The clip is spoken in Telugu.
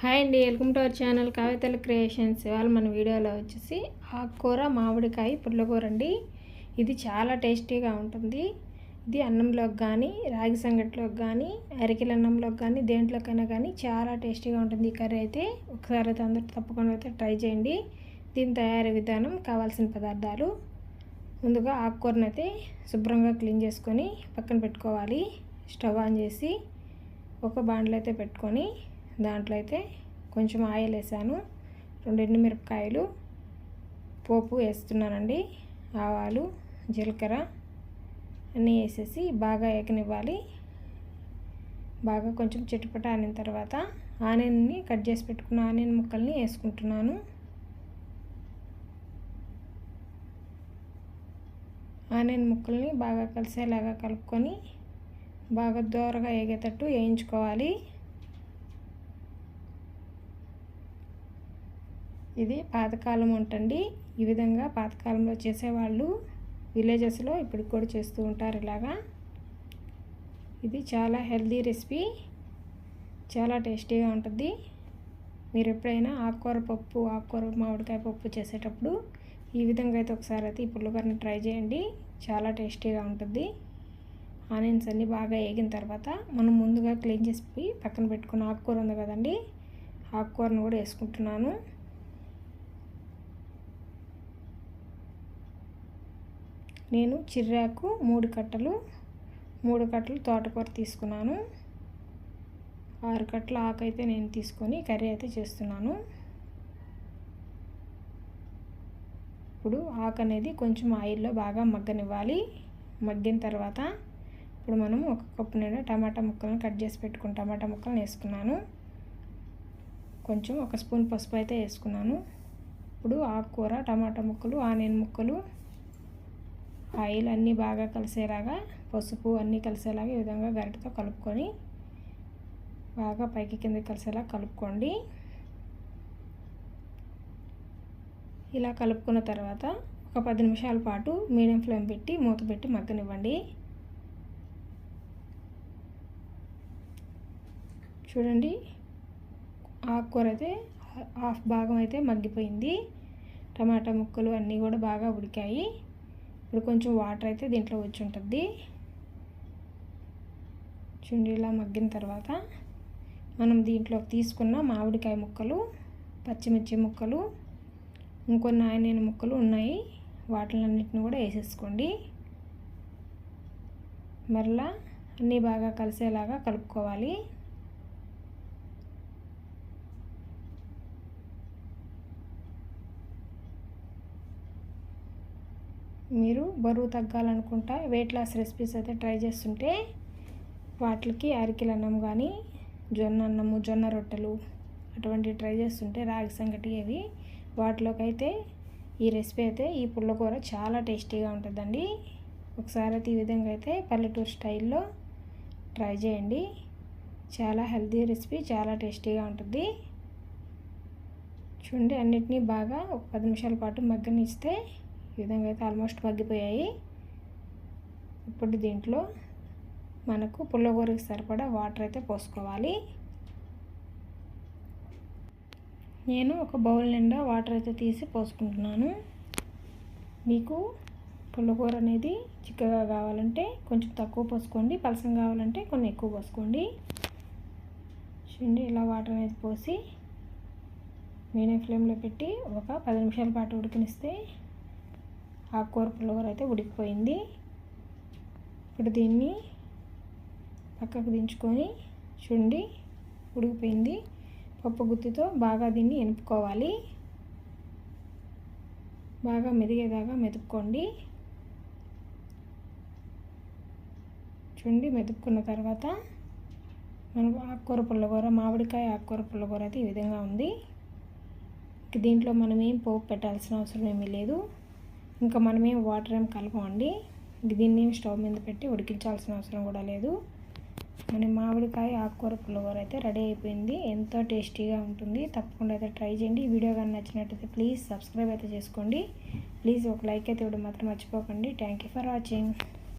హాయ్ అండి వెల్కమ్ టు అవర్ ఛానల్ కావితల క్రియేషన్స్. ఇవాళ మన వీడియోలో వచ్చేసి ఆకుకూర మామిడికాయ పుల్లకూర అండి. ఇది చాలా టేస్టీగా ఉంటుంది. ఇది అన్నంలోకి కానీ రాగి సంగటిలోకి కానీ అరికెల అన్నంలోకి కానీ దేంట్లోకైనా కానీ చాలా టేస్టీగా ఉంటుంది ఈ కర్రీ అయితే. ఒకసారి అయితే అందరూ తప్పకుండా అయితే ట్రై చేయండి. దీని తయారీ విధానం కావాల్సిన పదార్థాలు ముందుగా ఆకుకూరను అయితే శుభ్రంగా క్లీన్ చేసుకొని పక్కన పెట్టుకోవాలి. స్టవ్ ఆన్ చేసి ఒక బాండ్లో అయితే పెట్టుకొని దాంట్లో అయితే కొంచెం ఆయిల్ వేసాను. రెండు మిరపకాయలు పోపు వేస్తున్నానండి ఆవాలు జీలకర్ర అన్నీ వేసేసి బాగా ఏకనివ్వాలి. బాగా కొంచెం చిటపట ఆనిన తర్వాత ఆనియన్ని కట్ చేసి పెట్టుకున్న ఆనియన్ ముక్కల్ని వేసుకుంటున్నాను. ఆనియన్ ముక్కల్ని బాగా కలిసేలాగా కలుపుకొని బాగా దోరగా ఎగేటట్టు వేయించుకోవాలి. ఇది పాతకాలం వంటండి ఈ విధంగా పాతకాలంలో చేసేవాళ్ళు విలేజెస్లో ఇప్పటికి కూడా చేస్తూ ఉంటారు ఇలాగా. ఇది చాలా హెల్దీ రెసిపీ. చాలా టేస్టీగా ఉంటుంది. మీరు ఎప్పుడైనా ఆకుకూర పప్పు ఆకుకూర మామిడికాయ పప్పు చేసేటప్పుడు ఈ విధంగా అయితే ఒకసారి అయితే ఈ పుల్లకూరని ట్రై చేయండి. చాలా టేస్టీగా ఉంటుంది. ఆనియన్స్ అన్నీ బాగా వేగిన తర్వాత మనం ముందుగా క్లీన్ చేసి పక్కన పెట్టుకున్న ఆకుకూర ఉంది కదండి. ఆకుకూరను కూడా వేసుకుంటున్నాను. నేను చిర్రాకు మూడు కట్టలు మూడు కట్టలు తోటకూర తీసుకున్నాను. ఆరు కట్టల ఆకు అయితే నేను తీసుకొని కర్రీ అయితే చేస్తున్నాను. ఇప్పుడు ఆకు అనేది కొంచెం ఆయిల్లో బాగా మగ్గనివ్వాలి. మగ్గిన తర్వాత ఇప్పుడు మనం ఒక కప్పు నిండా టమాటా ముక్కలను కట్ చేసి పెట్టుకుని టమాటా ముక్కలను వేసుకున్నాను. కొంచెం ఒక స్పూన్ పసుపు అయితే వేసుకున్నాను. ఇప్పుడు ఆకుకూర టమాటా ముక్కలు ఆనియన్ ముక్కలు ఆయిల్ అన్నీ బాగా కలిసేలాగా పసుపు అన్నీ కలిసేలాగా ఈ విధంగా గరిటతో కలుపుకొని బాగా పైకి కింద కలిసేలా కలుపుకోండి. ఇలా కలుపుకున్న తర్వాత ఒక పది నిమిషాల పాటు మీడియం ఫ్లేమ్ పెట్టి మూత పెట్టి మగ్గనివ్వండి. చూడండి ఆకుకూర అయితే హాఫ్ భాగం అయితే మగ్గిపోయింది. టమాటా ముక్కలు అన్నీ కూడా బాగా ఉడికాయి. ఇప్పుడు కొంచెం వాటర్ అయితే దీంట్లో వచ్చి ఉంటుంది. చుండీలా మగ్గిన తర్వాత మనం దీంట్లో తీసుకున్న మామిడికాయ ముక్కలు పచ్చిమిర్చి ముక్కలు ఇంకొన్ని ఆనియన్ ముక్కలు ఉన్నాయి. వాటిలన్నిటిని కూడా వేసేసుకోండి. మరలా అన్నీ బాగా కలిసేలాగా కలుపుకోవాలి. మీరు బరువు తగ్గాలనుకుంటా వెయిట్ లాస్ రెసిపీస్ అయితే ట్రై చేస్తుంటే వాటికి అరికిల అన్నం కానీ జొన్న అన్నము జొన్న రొట్టెలు అటువంటివి ట్రై చేస్తుంటే రాగి సంగటి అవి వాటిలోకి అయితే ఈ రెసిపీ అయితే ఈ పుల్లకూర చాలా టేస్టీగా ఉంటుందండి. ఒకసారి అయితే ఈ విధంగా అయితే పల్లెటూరు స్టైల్లో ట్రై చేయండి. చాలా హెల్తీ రెసిపీ చాలా టేస్టీగా ఉంటుంది. చూడండి అన్నిటినీ బాగా ఒక పది నిమిషాల పాటు మగ్గనిస్తే ఈ విధంగా అయితే ఆల్మోస్ట్ మగ్గిపోయాయి. ఇప్పుడు దీంట్లో మనకు పుల్లగూరకి సరిపడా వాటర్ అయితే పోసుకోవాలి. నేను ఒక బౌల్ నిండా వాటర్ అయితే తీసి పోసుకుంటున్నాను. మీకు పుల్లకూర అనేది చిక్కగా కావాలంటే కొంచెం తక్కువ పోసుకోండి. పలసం కావాలంటే కొన్ని ఎక్కువ పోసుకోండి. చూడండి ఇలా వాటర్ అనేది పోసి మీడియం ఫ్లేమ్లో పెట్టి ఒక పది నిమిషాల పాటు ఉడికినిస్తే ఆకుకూర పులిహోర అయితే ఉడికిపోయింది. ఇప్పుడు దీన్ని పక్కకు దించుకొని చూడండి ఉడికిపోయింది. పప్పు గుత్తితో బాగా దీన్ని ఎనుపుకోవాలి. బాగా మెదిగేదాకా మెతుక్కోండి. చూడండి మెతుక్కున్న తర్వాత మనకు ఆకుకూర పుల్లకూర మామిడికాయ ఆకుకూర పుల్లకూర అయితే ఈ విధంగా ఉంది. దీంట్లో మనం ఏం పోపు పెట్టాల్సిన అవసరం ఏమీ లేదు. ఇంకా మనమేం వాటర్ ఏం కలపమండి. దీన్ని స్టవ్ మీద పెట్టి ఉడికించాల్సిన అవసరం కూడా లేదు. మన మామిడికాయ ఆకుకూర పులిహోర అయితే రెడీ అయిపోయింది. ఎంతో టేస్టీగా ఉంటుంది. తప్పకుండా అయితే ట్రై చేయండి. ఈ వీడియో కానీ నచ్చినట్టయితే ప్లీజ్ సబ్స్క్రైబ్ అయితే చేసుకోండి. ప్లీజ్ ఒక లైక్ అయితే ఇవ్వడం మాత్రం మర్చిపోకండి. Thank you for watching